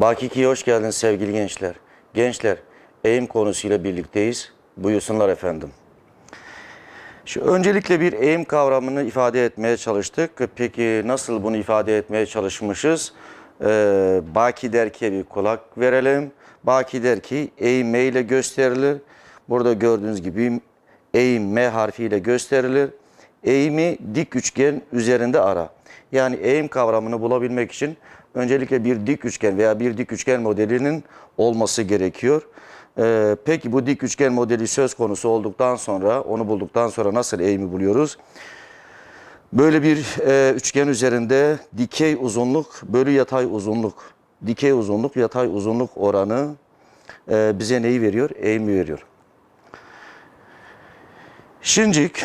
Bakiki'ye hoş geldiniz sevgili gençler. Gençler, eğim konusuyla birlikteyiz. Buyursunlar efendim. Şu öncelikle bir eğim kavramını ifade etmeye çalıştık. Peki nasıl bunu ifade etmeye çalışmışız? Ee, Baki der ki bir kulak verelim. Baki der ki eğim M ile gösterilir. Burada gördüğünüz gibi eğim M harfiyle gösterilir. Eğimi dik üçgen üzerinde ara. Yani eğim kavramını bulabilmek için öncelikle bir dik üçgen veya bir dik üçgen modelinin olması gerekiyor. Ee, peki bu dik üçgen modeli söz konusu olduktan sonra, onu bulduktan sonra nasıl eğimi buluyoruz? Böyle bir e, üçgen üzerinde dikey uzunluk bölü yatay uzunluk, dikey uzunluk yatay uzunluk oranı e, bize neyi veriyor? Eğimi veriyor. Şimdilik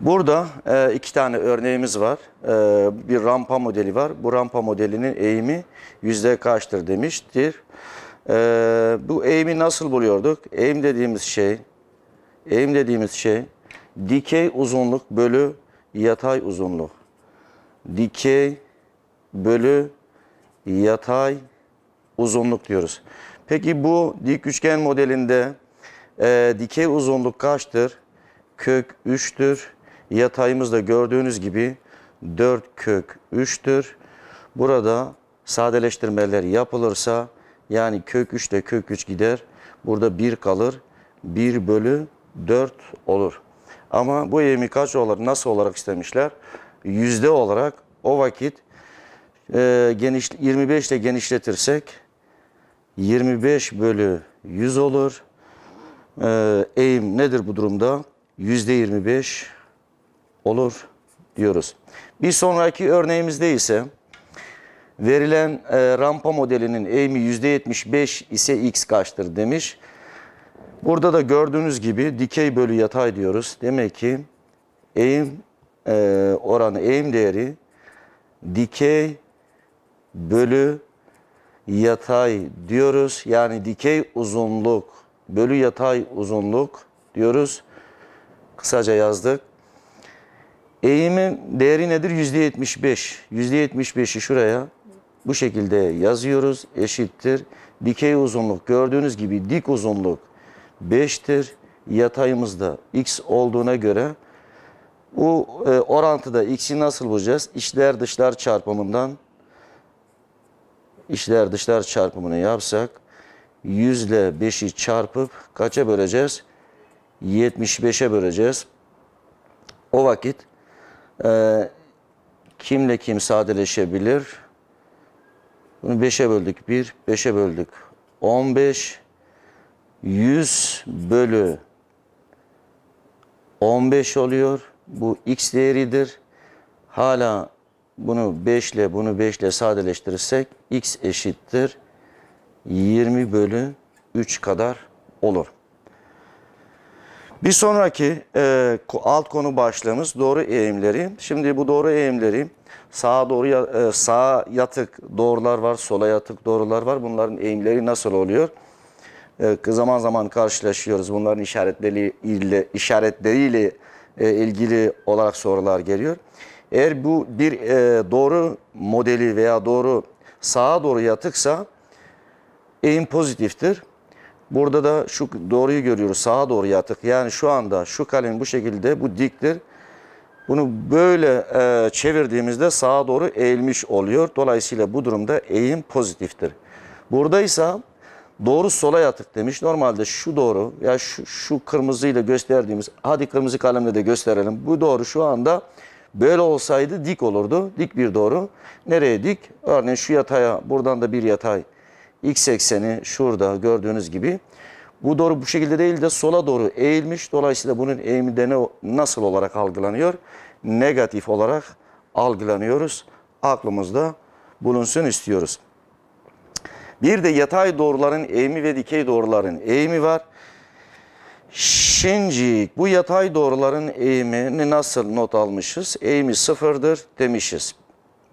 Burada e, iki tane örneğimiz var. E, bir rampa modeli var. Bu rampa modelinin eğimi yüzde kaçtır demiştir. E, bu eğimi nasıl buluyorduk? Eğim dediğimiz şey, eğim dediğimiz şey dikey uzunluk bölü yatay uzunluk. Dikey bölü yatay uzunluk diyoruz. Peki bu dik üçgen modelinde e, dikey uzunluk kaçtır? Kök 3'tür. Yatayımız da gördüğünüz gibi 4 kök 3'tür. Burada sadeleştirmeler yapılırsa yani kök 3 ile kök 3 gider. Burada 1 kalır. 1 bölü 4 olur. Ama bu eğimi kaç olarak nasıl olarak istemişler? Yüzde olarak o vakit e, geniş, 25 ile genişletirsek 25 bölü 100 olur. E, eğim nedir bu durumda? Yüzde 25 olur diyoruz. Bir sonraki örneğimizde ise verilen e, rampa modelinin eğimi yüzde 75 ise x kaçtır demiş. Burada da gördüğünüz gibi dikey bölü yatay diyoruz. Demek ki eğim e, oranı eğim değeri dikey bölü yatay diyoruz. Yani dikey uzunluk bölü yatay uzunluk diyoruz. Kısaca yazdık. Eğimin değeri nedir? %75. %75'i şuraya bu şekilde yazıyoruz. Eşittir. Dikey uzunluk gördüğünüz gibi dik uzunluk 5'tir. Yatayımızda x olduğuna göre bu e, orantıda x'i nasıl bulacağız? İçler dışlar çarpımından içler dışlar çarpımını yapsak 100 ile 5'i çarpıp kaça böleceğiz? 75'e böleceğiz. O vakit e, kimle kim sadeleşebilir? Bunu 5'e böldük. 1, 5'e böldük. 15, 100 bölü 15 oluyor. Bu x değeridir. Hala bunu 5 ile bunu 5 ile sadeleştirirsek x eşittir 20 bölü 3 kadar olur. Bir sonraki e, alt konu başlığımız doğru eğimleri. Şimdi bu doğru eğimleri sağa doğru e, sağa yatık doğrular var, sola yatık doğrular var. Bunların eğimleri nasıl oluyor? E, zaman zaman karşılaşıyoruz. Bunların işaretleri ile işaretleriyle e, ilgili olarak sorular geliyor. Eğer bu bir e, doğru modeli veya doğru sağa doğru yatıksa eğim pozitiftir. Burada da şu doğruyu görüyoruz. Sağa doğru yatık. Yani şu anda şu kalem bu şekilde bu diktir. Bunu böyle e, çevirdiğimizde sağa doğru eğilmiş oluyor. Dolayısıyla bu durumda eğim pozitiftir. Buradaysa doğru sola yatık demiş. Normalde şu doğru ya şu, şu kırmızıyla gösterdiğimiz hadi kırmızı kalemle de gösterelim. Bu doğru şu anda böyle olsaydı dik olurdu. Dik bir doğru. Nereye dik? Örneğin şu yataya buradan da bir yatay x ekseni şurada gördüğünüz gibi. Bu doğru bu şekilde değil de sola doğru eğilmiş. Dolayısıyla bunun eğimi de ne, nasıl olarak algılanıyor? Negatif olarak algılanıyoruz. Aklımızda bulunsun istiyoruz. Bir de yatay doğruların eğimi ve dikey doğruların eğimi var. Şimdi bu yatay doğruların eğimini nasıl not almışız? Eğimi sıfırdır demişiz.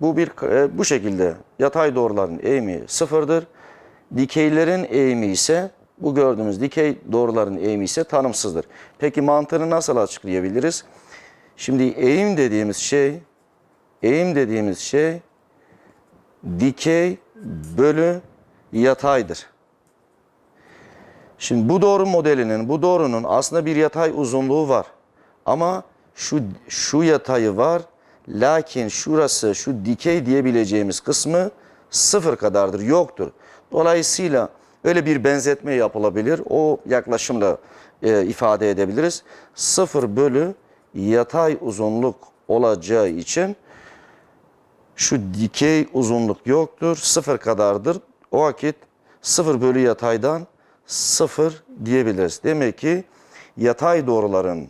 Bu bir e, bu şekilde yatay doğruların eğimi sıfırdır. Dikeylerin eğimi ise bu gördüğümüz dikey doğruların eğimi ise tanımsızdır. Peki mantığını nasıl açıklayabiliriz? Şimdi eğim dediğimiz şey eğim dediğimiz şey dikey bölü yataydır. Şimdi bu doğru modelinin, bu doğrunun aslında bir yatay uzunluğu var. Ama şu şu yatayı var. Lakin şurası, şu dikey diyebileceğimiz kısmı sıfır kadardır, yoktur. Dolayısıyla öyle bir benzetme yapılabilir. O yaklaşımla e, ifade edebiliriz. Sıfır bölü yatay uzunluk olacağı için şu dikey uzunluk yoktur, sıfır kadardır. O vakit sıfır bölü yataydan sıfır diyebiliriz. Demek ki yatay doğruların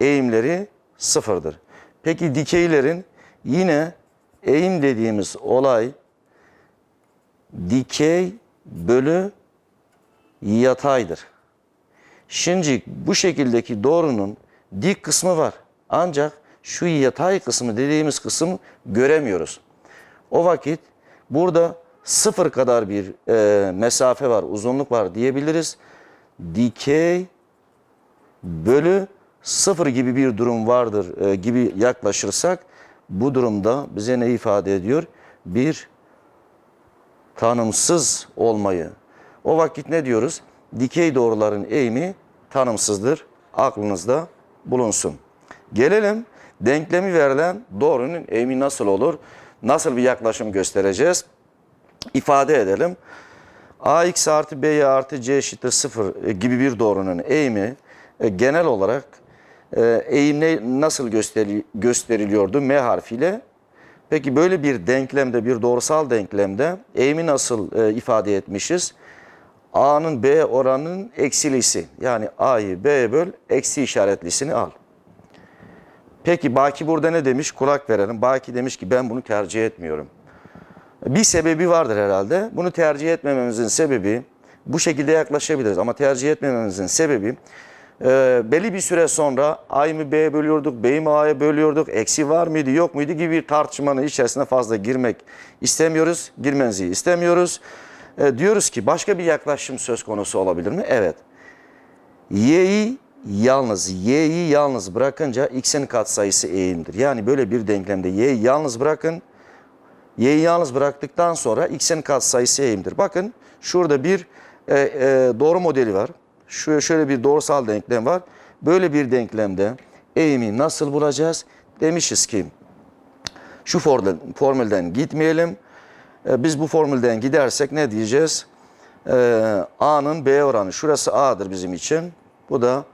eğimleri sıfırdır. Peki dikeylerin yine eğim dediğimiz olay dikey bölü yataydır. Şimdi bu şekildeki doğrunun dik kısmı var. Ancak şu yatay kısmı dediğimiz kısım göremiyoruz. O vakit burada sıfır kadar bir e, mesafe var, uzunluk var diyebiliriz. Dikey bölü sıfır gibi bir durum vardır e, gibi yaklaşırsak bu durumda bize ne ifade ediyor? Bir tanımsız olmayı. O vakit ne diyoruz? Dikey doğruların eğimi tanımsızdır. Aklınızda bulunsun. Gelelim denklemi verilen doğrunun eğimi nasıl olur? Nasıl bir yaklaşım göstereceğiz? İfade edelim. ax artı by artı c eşittir 0 gibi bir doğrunun eğimi e, genel olarak e, eğimle nasıl gösteri, gösteriliyordu? M harfiyle. Peki böyle bir denklemde, bir doğrusal denklemde eğimi nasıl e, ifade etmişiz? A'nın B oranının eksilisi. Yani A'yı B'ye böl, eksi işaretlisini al. Peki Baki burada ne demiş? Kulak verelim. Baki demiş ki ben bunu tercih etmiyorum. Bir sebebi vardır herhalde. Bunu tercih etmememizin sebebi, bu şekilde yaklaşabiliriz ama tercih etmememizin sebebi e, belli bir süre sonra A'yı mı B'ye bölüyorduk, B'yi mi A'ya bölüyorduk, eksi var mıydı yok muydu gibi bir tartışmanın içerisine fazla girmek istemiyoruz, girmenizi istemiyoruz. E, diyoruz ki başka bir yaklaşım söz konusu olabilir mi? Evet. Y'yi yalnız, y'yi yalnız bırakınca x'in katsayısı eğimdir. Yani böyle bir denklemde y'yi yalnız bırakın, y'yi yalnız bıraktıktan sonra x'in katsayısı eğimdir. Bakın şurada bir e, e, doğru modeli var. Şu şöyle bir doğrusal denklem var. Böyle bir denklemde eğimi nasıl bulacağız? Demişiz ki şu formülden, formülden gitmeyelim. E, biz bu formülden gidersek ne diyeceğiz? E, A'nın B oranı. Şurası A'dır bizim için. Bu da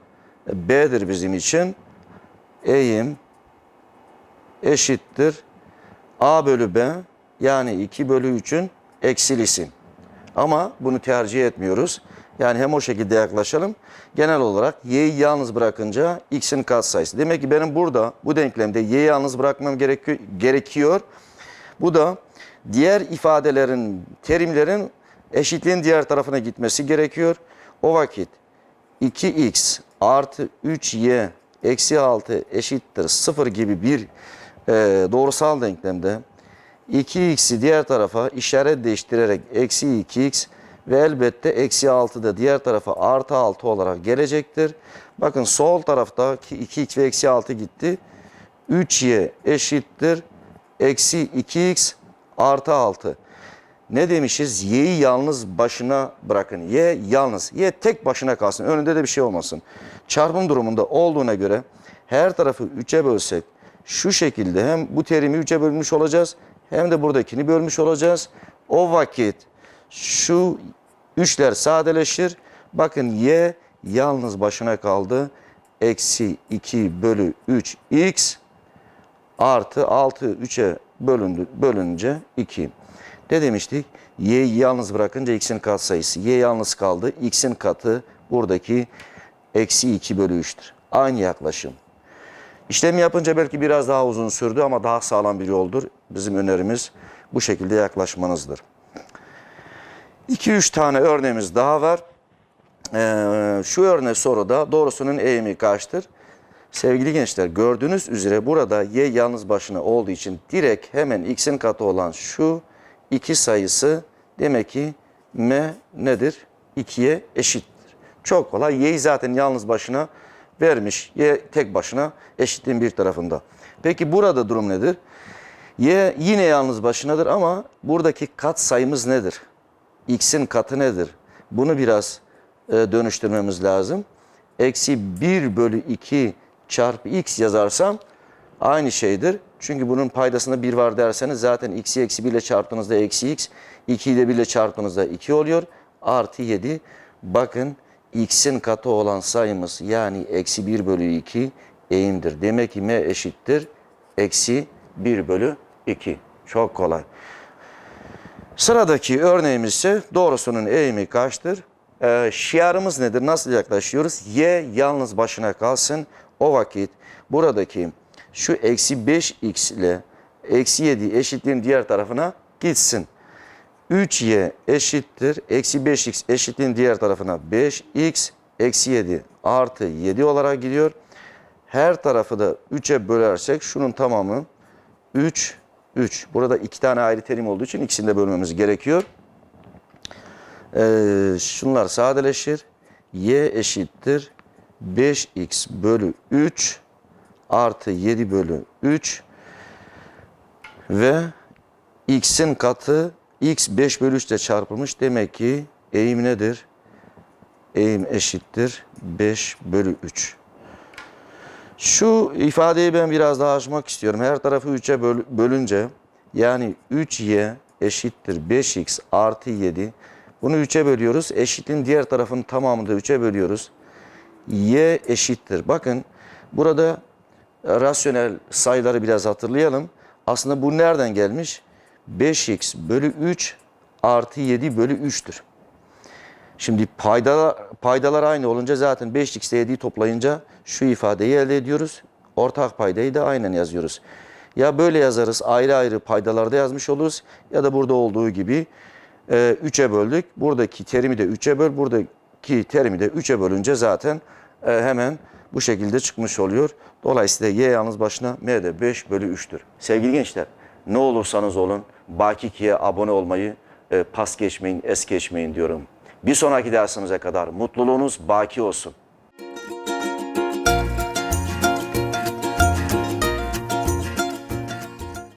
B'dir bizim için. Eğim eşittir. A bölü B yani 2 bölü 3'ün eksilisi. Ama bunu tercih etmiyoruz. Yani hem o şekilde yaklaşalım. Genel olarak y'yi yalnız bırakınca x'in katsayısı. Demek ki benim burada bu denklemde y'yi yalnız bırakmam gerekiyor. gerekiyor. Bu da diğer ifadelerin, terimlerin eşitliğin diğer tarafına gitmesi gerekiyor. O vakit 2x artı 3y eksi 6 eşittir 0 gibi bir e, doğrusal denklemde 2x'i diğer tarafa işaret değiştirerek eksi 2x ve elbette eksi 6 da diğer tarafa artı 6 olarak gelecektir. Bakın sol taraftaki 2x ve eksi 6 gitti. 3y eşittir eksi 2x artı 6. Ne demişiz? Y'yi yalnız başına bırakın. Y yalnız. Y tek başına kalsın. Önünde de bir şey olmasın. Çarpım durumunda olduğuna göre her tarafı 3'e bölsek şu şekilde hem bu terimi 3'e bölmüş olacağız hem de buradakini bölmüş olacağız. O vakit şu üçler sadeleşir. Bakın y yalnız başına kaldı. Eksi 2 bölü 3 x artı 6 3'e bölündü, bölünce 2. Ne demiştik? Y'yi yalnız bırakınca x'in katsayısı. Y yalnız kaldı. X'in katı buradaki eksi 2 bölü 3'tür. Aynı yaklaşım. İşlemi yapınca belki biraz daha uzun sürdü ama daha sağlam bir yoldur. Bizim önerimiz bu şekilde yaklaşmanızdır. 2-3 tane örneğimiz daha var. Ee, şu örneği soruda doğrusunun eğimi kaçtır? Sevgili gençler gördüğünüz üzere burada y yalnız başına olduğu için direkt hemen x'in katı olan şu iki sayısı demek ki m nedir? 2'ye eşittir. Çok kolay. Y'yi zaten yalnız başına vermiş. Y tek başına eşitliğin bir tarafında. Peki burada durum nedir? Y yine yalnız başınadır ama buradaki kat sayımız nedir? X'in katı nedir? Bunu biraz e, dönüştürmemiz lazım. Eksi 1 bölü 2 çarpı x yazarsam aynı şeydir. Çünkü bunun paydasında 1 var derseniz zaten x'i eksi 1 ile çarptığınızda eksi x, 2 ile 1 ile çarptığınızda 2 oluyor. Artı 7. Bakın x'in katı olan sayımız yani eksi 1 bölü 2 eğimdir. Demek ki m eşittir eksi 1 bölü 2. Çok kolay. Sıradaki örneğimiz ise doğrusunun eğimi kaçtır? Ee, şiarımız nedir? Nasıl yaklaşıyoruz? Y yalnız başına kalsın. O vakit buradaki şu eksi 5x ile eksi 7 eşitliğin diğer tarafına gitsin. 3y eşittir. Eksi 5x eşitliğin diğer tarafına 5x eksi 7 artı 7 olarak gidiyor. Her tarafı da 3'e bölersek şunun tamamı 3, 3. Burada iki tane ayrı terim olduğu için ikisini de bölmemiz gerekiyor. Ee, şunlar sadeleşir. Y eşittir 5x bölü 3 artı 7 bölü 3 ve x'in katı x 5 bölü 3 ile çarpılmış. Demek ki eğim nedir? Eğim eşittir 5 bölü 3. Şu ifadeyi ben biraz daha açmak istiyorum. Her tarafı 3'e böl- bölünce yani 3y eşittir 5x artı 7. Bunu 3'e bölüyoruz. Eşitliğin diğer tarafının tamamını da 3'e bölüyoruz. y eşittir. Bakın burada rasyonel sayıları biraz hatırlayalım. Aslında bu nereden gelmiş? 5x bölü 3 artı 7 bölü 3'tür. Şimdi paydalar, paydalar aynı olunca zaten 5x ile 7'yi toplayınca şu ifadeyi elde ediyoruz. Ortak paydayı da aynen yazıyoruz. Ya böyle yazarız ayrı ayrı paydalarda yazmış oluruz ya da burada olduğu gibi 3'e böldük. Buradaki terimi de 3'e böl, buradaki terimi de 3'e bölünce zaten e, hemen bu şekilde çıkmış oluyor. Dolayısıyla y yalnız başına m de 5 bölü 3'tür. Sevgili gençler ne olursanız olun Baki 2'ye abone olmayı e, pas geçmeyin, es geçmeyin diyorum. Bir sonraki dersimize kadar mutluluğunuz baki olsun.